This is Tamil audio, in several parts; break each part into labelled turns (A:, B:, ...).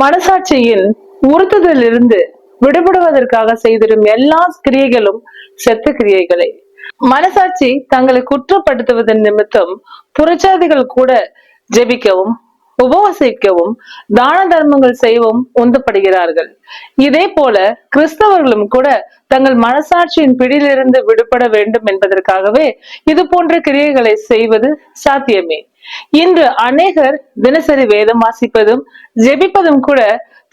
A: மனசாட்சியின் உறுத்துதலிருந்து விடுபடுவதற்காக செய்திடும் எல்லா கிரியைகளும் செத்த கிரியைகளே. மனசாட்சி தங்களை குற்றப்படுத்துவதன் நிமித்தம் புரட்சாதிகள் கூட ஜெபிக்கவும் உபவாசிக்கவும் தான தர்மங்கள் செய்யவும் உந்தப்படுகிறார்கள் இதே போல கிறிஸ்தவர்களும் கூட தங்கள் மனசாட்சியின் பிடியிலிருந்து விடுபட வேண்டும் என்பதற்காகவே இது போன்ற கிரியைகளை செய்வது சாத்தியமே. இன்று அநேகர் தினசரி வேதம் வாசிப்பதும் ஜெபிப்பதும் கூட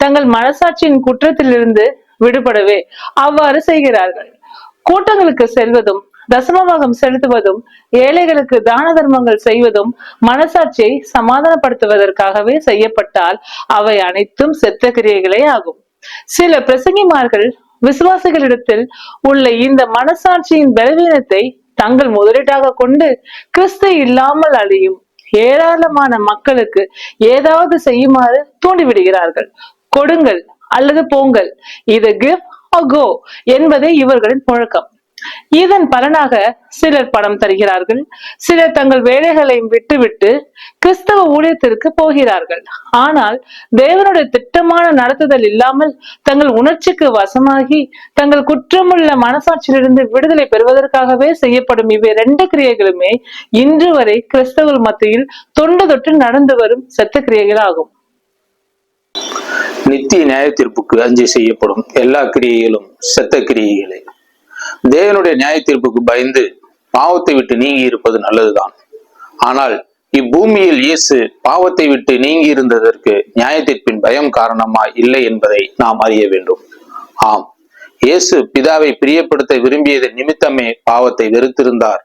A: தங்கள் மனசாட்சியின் குற்றத்திலிருந்து விடுபடவே அவ்வாறு செய்கிறார்கள். கூட்டங்களுக்கு செல்வதும் தசமபாகம் செலுத்துவதும் ஏழைகளுக்கு தான தர்மங்கள் செய்வதும் மனசாட்சியை சமாதானப்படுத்துவதற்காகவே செய்யப்பட்டால் அவை அனைத்தும் செத்த கிரியைகளே ஆகும். சில பிரசங்கிமார்கள் விசுவாசிகளிடத்தில் உள்ள இந்த மனசாட்சியின் பலவீனத்தை தங்கள் முதலீட்டாக கொண்டு கிறிஸ்து இல்லாமல் அழியும் ஏராளமான மக்களுக்கு ஏதாவது செய்யுமாறு தூண்டிவிடுகிறார்கள். கொடுங்கள் அல்லது போங்கள். இது கிவ் கோ என்பதே இவர்களின் முழக்கம் இதன் பலனாக சிலர் பணம் தருகிறார்கள். சிலர் தங்கள் வேலைகளை விட்டுவிட்டு கிறிஸ்தவ ஊழியத்திற்கு போகிறார்கள். ஆனால் தேவனுடைய திட்டமான நடத்துதல் இல்லாமல் தங்கள் உணர்ச்சிக்கு வசமாகி தங்கள் குற்றமுள்ள மனசாட்சியிலிருந்து விடுதலை பெறுவதற்காகவே செய்யப்படும் இவை ரெண்டு கிரியைகளுமே இன்று வரை கிறிஸ்தவர் மத்தியில் தொண்டு தொட்டு நடந்து வரும் செத்த கிரியைகள் ஆகும்
B: நித்திய நியாய தீர்ப்புக்கு அஞ்சு செய்யப்படும் எல்லா கிரியைகளும் செத்த கிரியைகளே. தேவனுடைய நியாய தீர்ப்புக்கு பயந்து பாவத்தை விட்டு நீங்கி இருப்பது நல்லதுதான். ஆனால் இப்பூமியில் இயேசு பாவத்தை விட்டு நீங்கி இருந்ததற்கு நியாய தீர்ப்பின் பயம் காரணமா இல்லை என்பதை நாம் அறிய வேண்டும். ஆம். இயேசு பிதாவை பிரியப்படுத்த விரும்பியதன் நிமித்தமே பாவத்தை வெறுத்திருந்தார்.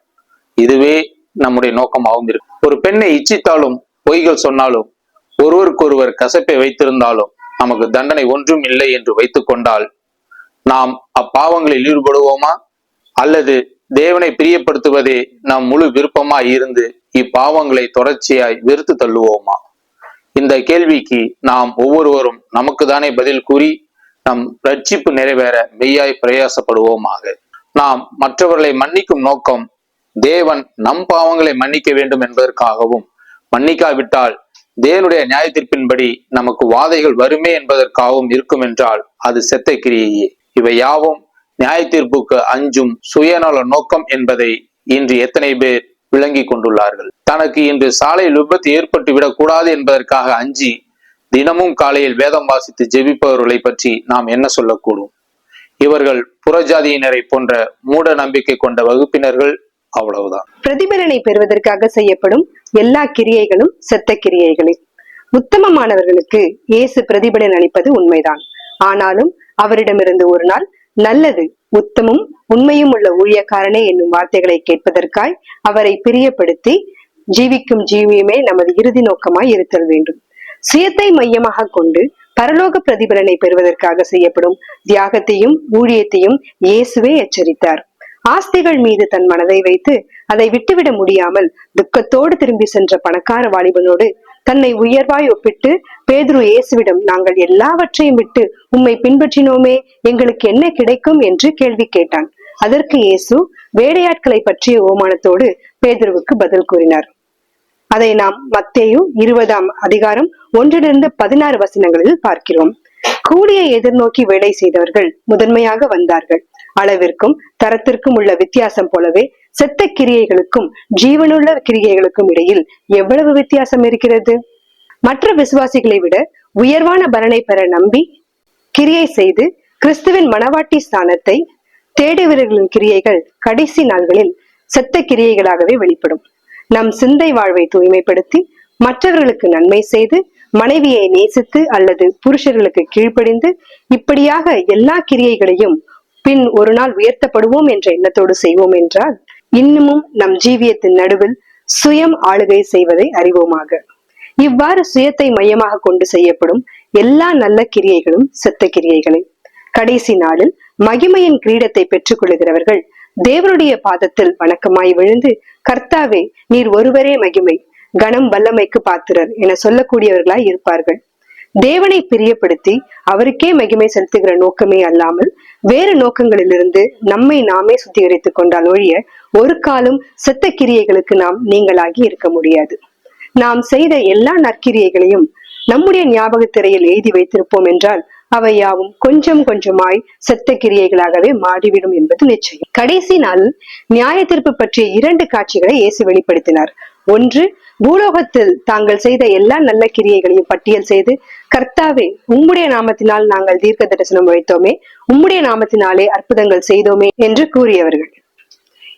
B: இதுவே நம்முடைய நோக்கமாகவும் இருக்கு. ஒரு பெண்ணை இச்சித்தாலும் பொய்கள் சொன்னாலும் ஒருவருக்கொருவர் கசப்பை வைத்திருந்தாலும் நமக்கு தண்டனை ஒன்றும் இல்லை என்று வைத்துக்கொண்டால் நாம் அப்பாவங்களில் ஈடுபடுவோமா? அல்லது தேவனை பிரியப்படுத்துவதே நம் முழு விருப்பமாய் இருந்து இப்பாவங்களை தொடர்ச்சியாய் வெறுத்து தள்ளுவோமா? இந்த கேள்விக்கு நாம் ஒவ்வொருவரும் நமக்கு தானே பதில் கூறி நம் ரட்சிப்பு நிறைவேற மெய்யாய் பிரயாசப்படுவோமாக. நாம் மற்றவர்களை மன்னிக்கும் நோக்கம் தேவன் நம் பாவங்களை மன்னிக்க வேண்டும் என்பதற்காகவும் மன்னிக்காவிட்டால் தேவனுடைய நியாய தீர்ப்பின்படி நமக்கு வாதைகள் வருமே என்பதற்காகவும் இருக்கும் என்றால் அது செத்த கிரியையே. இவை யாவும் நியாய தீர்ப்புக்கு அஞ்சும் சுயநல நோக்கம் என்பதை இன்று எத்தனை பேர் விளங்கி கொண்டுள்ளார்கள்? தனக்கு இன்று சாலையில் விபத்து ஏற்பட்டு விடக்கூடாது என்பதற்காக அஞ்சி தினமும் காலையில் வேதம் வாசித்து ஜெபிப்பவர்களை பற்றி நாம் என்ன சொல்லக்கூடும்? இவர்கள் புறஜாதியினரை போன்ற மூட நம்பிக்கை கொண்ட வகுப்பினர்கள் அவ்வளவுதான்.
C: பிரதிபலனை பெறுவதற்காக செய்யப்படும் எல்லா கிரியைகளும் செத்த கிரியைகளே. உத்தமமானவர்களுக்கு இயேசு பிரதிபலன் அளிப்பது உண்மைதான். ஆனாலும் அவரிடமிருந்து ஒரு நாள் நல்லது உத்தமும் உண்மையும் உள்ள ஊழியக்காரனே என்னும் வார்த்தைகளை கேட்பதற்காய் அவரை பிரியப்படுத்தி ஜீவிக்கும் ஜீவியமே நமது இறுதி நோக்கமாய் இருத்தல் வேண்டும். சுயத்தை மையமாக கொண்டு பரலோக பிரதிபலனை பெறுவதற்காக செய்யப்படும் தியாகத்தையும் ஊழியத்தையும் இயேசுவே எச்சரித்தார். ஆஸ்திகள் மீது தன் மனதை வைத்து அதை விட்டுவிட முடியாமல் துக்கத்தோடு திரும்பி சென்ற பணக்கார வாலிபனோடு தன்னை உயர்வாய் ஒப்பிட்டு பேதுரு இயேசுவிடம் நாங்கள் எல்லாவற்றையும் விட்டு உம்மை பின்பற்றினோமே எங்களுக்கு என்ன கிடைக்கும்? என்று கேள்வி கேட்டான். அதற்கு இயேசு வேடையாட்களை பற்றிய ஓமானத்தோடு பேதுருவுக்கு பதில் கூறினார். அதை நாம் மத்தேயு இருபதாம் அதிகாரம் ஒன்றிலிருந்து பதினாறு வசனங்களில் பார்க்கிறோம். கூலியை எதிர்நோக்கி வேலை செய்தவர்கள் முதன்மையாக வந்தார்கள். அளவிற்கும் தரத்திற்கும் உள்ள வித்தியாசம் போலவே செத்த கிரியைகளுக்கும் ஜீவனுள்ள கிரியைகளுக்கும் இடையில் எவ்வளவு வித்தியாசம் இருக்கிறது? மற்ற விசுவாசிகளை விட உயர்வான பலனை பெற நம்பி கிரியை செய்து கிறிஸ்துவின் மனவாட்டி ஸ்தானத்தை தேடுவர்களின் கிரியைகள் கடைசி நாள்களில் செத்த கிரியைகளாகவே வெளிப்படும். நம் சிந்தை வாழ்வை தூய்மைப்படுத்தி மற்றவர்களுக்கு நன்மை செய்து மனைவியை நேசித்து அல்லது புருஷர்களுக்கு கீழ்ப்படிந்து இப்படியாக எல்லா கிரியைகளையும் பின் ஒரு நாள் உயர்த்தப்படுவோம் என்ற எண்ணத்தோடு செய்வோம் என்றால் இன்னமும் நம் ஜீவியத்தின் நடுவில் சுயம் ஆளுகை செய்வதை அறிவோமாக. இவ்வாறு சுயத்தை மையமாக கொண்டு செய்யப்படும் எல்லா நல்ல கிரியைகளும் செத்த கிரியைகளே. கடைசி நாளில் மகிமையின் கிரீடத்தை பெற்றுக் கொள்கிறவர்கள் தேவனுடைய பாதத்தில் வணக்கமாய் விழுந்து கர்த்தாவே நீர் ஒருவரே மகிமை கணம் வல்லமைக்கு பாத்திரர் என சொல்லக்கூடியவர்களாய் இருப்பார்கள். தேவனை பிரியப்படுத்தி அவருக்கே மகிமை செலுத்துகிற நோக்கமே அல்லாமல் வேறு நோக்கங்களிலிருந்து நம்மை நாமே சுத்திகரித்துக் கொண்டால் ஒழிய ஒரு காலம் செத்த கிரியைகளுக்கு நாம் நீங்களாகி இருக்க முடியாது. நாம் செய்த எல்லா நற்கிரியைகளையும் நம்முடைய ஞாபக திரையில் எழுதி வைத்திருப்போம் என்றால் அவை யாவும் கொஞ்சம் கொஞ்சமாய் செத்த கிரியைகளாகவே மாறிவிடும் என்பது நிச்சயம். கடைசி நாள் நியாய தீர்ப்பு பற்றிய இரண்டு காட்சிகளை இயேசு வெளிப்படுத்தினார். ஒன்று பூலோகத்தில் தாங்கள் செய்த எல்லா நல்ல கிரியைகளையும் பட்டியல் செய்து கர்த்தாவே உம்முடைய நாமத்தினால் நாங்கள் தீர்க்க தரிசனம் வைத்தோமே உம்முடைய நாமத்தினாலே அற்புதங்கள் செய்தோமே என்று கூறியவர்கள்.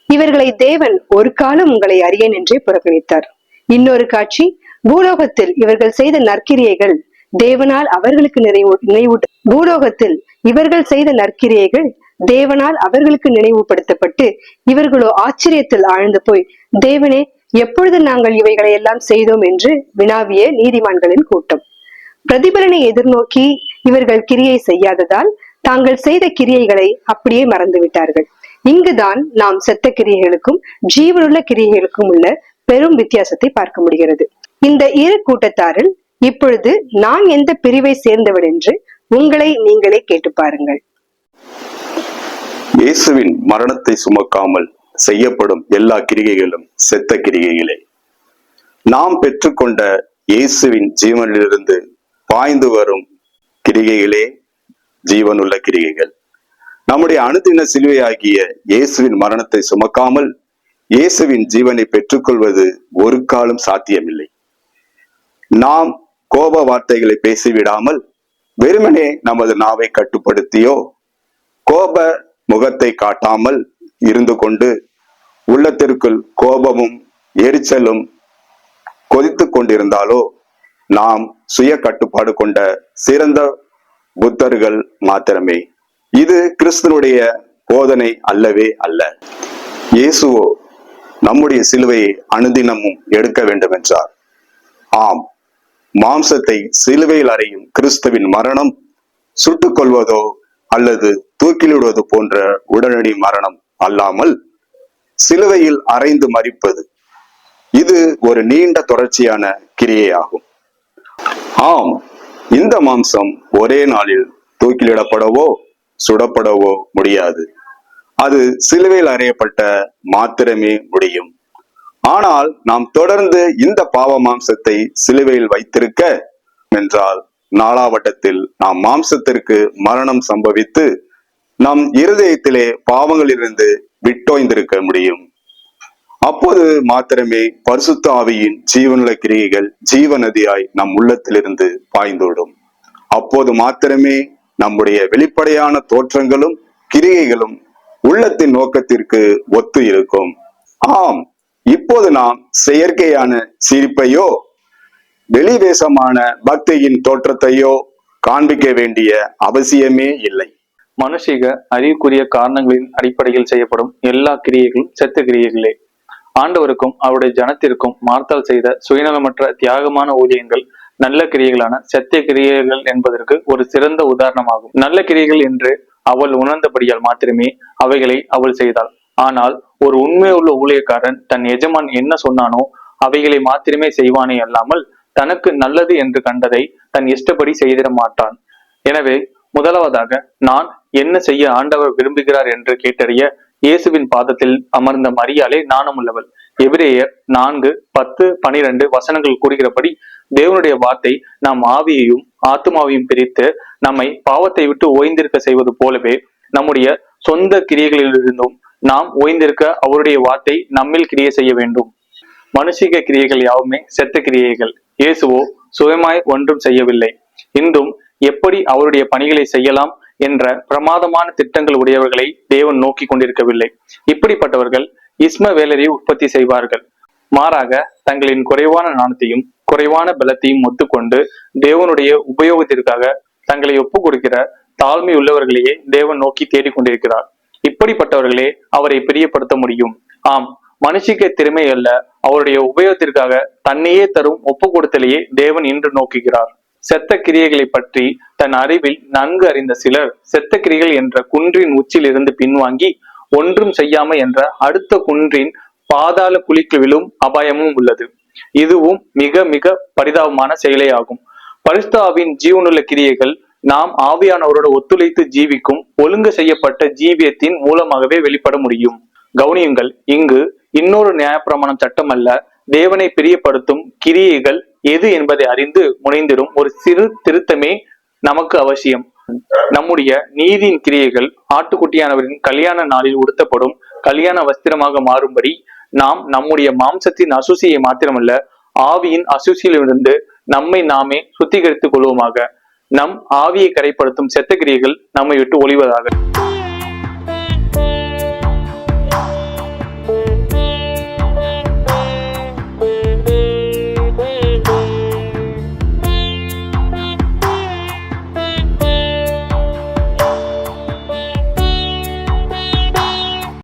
C: இவர்களை தேவன் ஒரு காலம் உங்களை அறியேன் என்றே புறக்கணித்தார். இன்னொரு காட்சி பூலோகத்தில் இவர்கள் செய்த நற்கிரியைகள் தேவனால் அவர்களுக்கு நினைவு நினைவூட்ட பூலோகத்தில் இவர்கள் செய்த நற்கிரியைகள் தேவனால் அவர்களுக்கு நினைவுபடுத்தப்பட்டு இவர்களோ ஆச்சரியத்தில் ஆழ்ந்து போய் தேவனே எப்பொழுது நாங்கள் இவைகளை எல்லாம் செய்தோம்? என்று வினாவிய நீதிமான்களின் கூட்டம். பிரதிபலனை எதிர்நோக்கி இவர்கள் கிரியை செய்யாததால் தாங்கள் செய்த கிரியைகளை அப்படியே மறந்து விட்டார்கள் இங்குதான் நாம் செத்த கிரியைகளுக்கும் ஜீவனுள்ள கிரியைகளுக்கும் உள்ள பெரும் வித்தியாசத்தை பார்க்க முடிகிறது. இந்த இரு கூட்டத்தாரில் இப்பொழுது நான் எந்த பிரிவை சேர்ந்தவன் என்று உங்களை நீங்களே கேட்டு பாருங்கள்.
D: இயேசுவின் மரணத்தை சுமக்காமல் செய்யப்படும் எல்லா கிரிகைகளும் செத்த கிரிகைகளே நாம் பெற்றுக்கொண்ட இயேசுவின் ஜீவனிலிருந்து பாய்ந்து வரும் கிரிகைகளே ஜீவனுள்ள கிரிகைகள் நம்முடைய அணுதின சிலுவையாகிய இயேசுவின் மரணத்தை சுமக்காமல் இயேசுவின் ஜீவனை பெற்றுக்கொள்வது ஒரு காலம் சாத்தியமில்லை. நாம் கோப வார்த்தைகளை பேசிவிடாமல் வெறுமனே நமது நாவை கட்டுப்படுத்தியோ கோப முகத்தை காட்டாமல் இருந்து கொண்டு உள்ளத்திற்குள் கோபமும் எரிச்சலும் கொதித்து கொண்டிருந்தாலோ நாம் சுய கட்டுப்பாடு கொண்ட சிறந்த புத்தர்கள் மாத்திரமே. இது கிறிஸ்தனுடைய போதனை அல்லவே அல்ல. இயேசுவோ நம்முடைய சிலுவையை அனுதினமும் எடுக்க வேண்டும் என்றார் ஆம் மாம்சத்தை சிலுவையில் அறையும் கிறிஸ்துவின் மரணம் சுட்டுக் கொள்வதோ அல்லது தூக்கிலிடுவது போன்ற உடனடி மரணம் அல்லாமல் சிலுவையில் அரைந்து மறிப்பது இது ஒரு நீண்ட தொடர்ச்சியான கிரியையாகும். ஆம் இந்த மாம்சம் ஒரே நாளில் தூக்கிலிடப்படவோ சுடப்படவோ முடியாது. அது சிலுவையில் அறையப்பட்ட மாத்திரமே முடியும். ஆனால் நாம் தொடர்ந்து இந்த பாவ மாம்சத்தை சிலுவையில் வைத்திருக்க என்றால் நாளாவட்டத்தில் நாம் மாம்சத்திற்கு மரணம் சம்பவித்து நம் இருதயத்திலே பாவங்களிலிருந்து விட்டோய்ந்திருக்க முடியும். அப்போது மாத்திரமே பரிசுத்த ஆவியின் ஜீவனுள்ள கிரியைகள் ஜீவநதியாய் நம் உள்ளத்திலிருந்து பாய்ந்துவிடும். அப்போது மாத்திரமே நம்முடைய வெளிப்படையான தோற்றங்களும் கிரியைகளும் உள்ளத்தின் நோக்கத்திற்கு ஒத்து இருக்கும். ஆம் இப்போது நாம் செயற்கையான சிரிப்பையோ வெளிவேசமான பக்தியின் தோற்றத்தையோ காண்பிக்க வேண்டிய அவசியமே இல்லை.
E: மனுஷிக அறிவுக்குரிய காரணங்களின் அடிப்படையில் செய்யப்படும் எல்லா கிரியைகளும் செத்த கிரியைகளே. ஆண்டவருக்கும் அவருடைய ஜனத்திற்கும் மார்த்தால் செய்த சுயநலமற்ற தியாகமான ஊதியங்கள் நல்ல கிரியைகளான சத்திய கிரியைகள் என்பதற்கு ஒரு சிறந்த உதாரணமாகும். நல்ல கிரியைகள் என்று அவள் உணர்ந்தபடியால் மாத்திரமே அவைகளை அவள் செய்தாள். ஆனால் ஒரு உண்மையுள்ள ஊழியக்காரன் தன் எஜமான் என்ன சொன்னானோ அவைகளை மாத்திரமே செய்வானே அல்லாமல் தனக்கு நல்லது என்று கண்டதை தன் இஷ்டப்படி செய்திட மாட்டான். எனவே முதலாவதாக நான் என்ன செய்ய ஆண்டவர் விரும்புகிறார் என்று கேட்டறிய இயேசுவின் பாதத்தில் அமர்ந்த மரியாலே நாணமுள்ளவள். எபிரேயர் நான்கு பத்து பனிரெண்டு வசனங்கள் கூறுகிறபடி தேவனுடைய வார்த்தை நாம் ஆவியையும் ஆத்மாவையும் பிரித்து நம்மை பாவத்தை விட்டு ஓய்ந்திருக்க செய்வது போலவே நம்முடைய சொந்த கிரியைகளிலிருந்தும் நாம் ஓய்ந்திருக்க அவருடைய வார்த்தை நம்மில் கிரியை செய்ய வேண்டும். மனுஷிக கிரியைகள் யாவுமே செத்த கிரியைகள். இயேசுவோ சுயமாய் ஒன்றும் செய்யவில்லை. இன்றும் எப்படி அவருடைய பணிகளை செய்யலாம் என்ற பிரமாதமான திட்டங்கள் உடையவர்களை தேவன் நோக்கி கொண்டிருக்கவில்லை. இப்படிப்பட்டவர்கள் இஸ்ம வேலரை உற்பத்தி செய்வார்கள். மாறாக தங்களின் குறைவான நாணத்தையும் குறைவான பலத்தையும் ஒத்துக்கொண்டு தேவனுடைய உபயோகத்திற்காக தங்களை ஒப்பு கொடுக்கிற தாழ்மை உள்ளவர்களையே தேவன் நோக்கி தேடிக்கொண்டிருக்கிறார் இப்படிப்பட்டவர்களே அவரை பிரியப்படுத்த முடியும். ஆம் மனுஷிக்க திறமை அல்ல அவருடைய உபயோகத்திற்காக தன்னையே தரும் ஒப்பு கொடுத்தலையே தேவன் இன்று நோக்குகிறார். செத்த கிரியைகளை பற்றி தன் அறிவில் நன்கு அறிந்த சிலர் செத்த கிரிகள் என்ற குன்றின் உச்சில் இருந்து பின்வாங்கி ஒன்றும் செய்யாம என்ற அடுத்த குன்றின் பாதாள குழிக்கு விழும் அபாயமும் உள்ளது. இதுவும் மிக மிக பரிதாபமான செயலே ஆகும் பரிஸ்தாவின் ஜீவனுள்ள கிரியைகள் நாம் ஆவியானவரோட ஒத்துழைத்து ஜீவிக்கும் ஒழுங்கு செய்யப்பட்ட ஜீவியத்தின் மூலமாகவே வெளிப்பட முடியும். கவனியுங்கள் இங்கு இன்னொரு நியாயப்பிரமாணம் சட்டம் அல்ல தேவனை பிரியப்படுத்தும் கிரியைகள் எது என்பதை அறிந்து முனைந்திடும் ஒரு சிறு திருத்தமே நமக்கு அவசியம். நம்முடைய நீதியின் கிரியைகள் ஆட்டுக்குட்டியானவரின் கல்யாண நாளில் உடுத்தப்படும் கல்யாண வஸ்திரமாக மாறும்படி நாம் நம்முடைய மாம்சத்தின் அசுசியை மாத்திரமல்ல ஆவியின் அசுசியிலிருந்து நம்மை நாமே சுத்திகரித்துக் கொள்வோமாக. நம் ஆவியை கரைப்படுத்தும் செத்த கிரியைகள் நம்மை விட்டு ஒளிவதாக.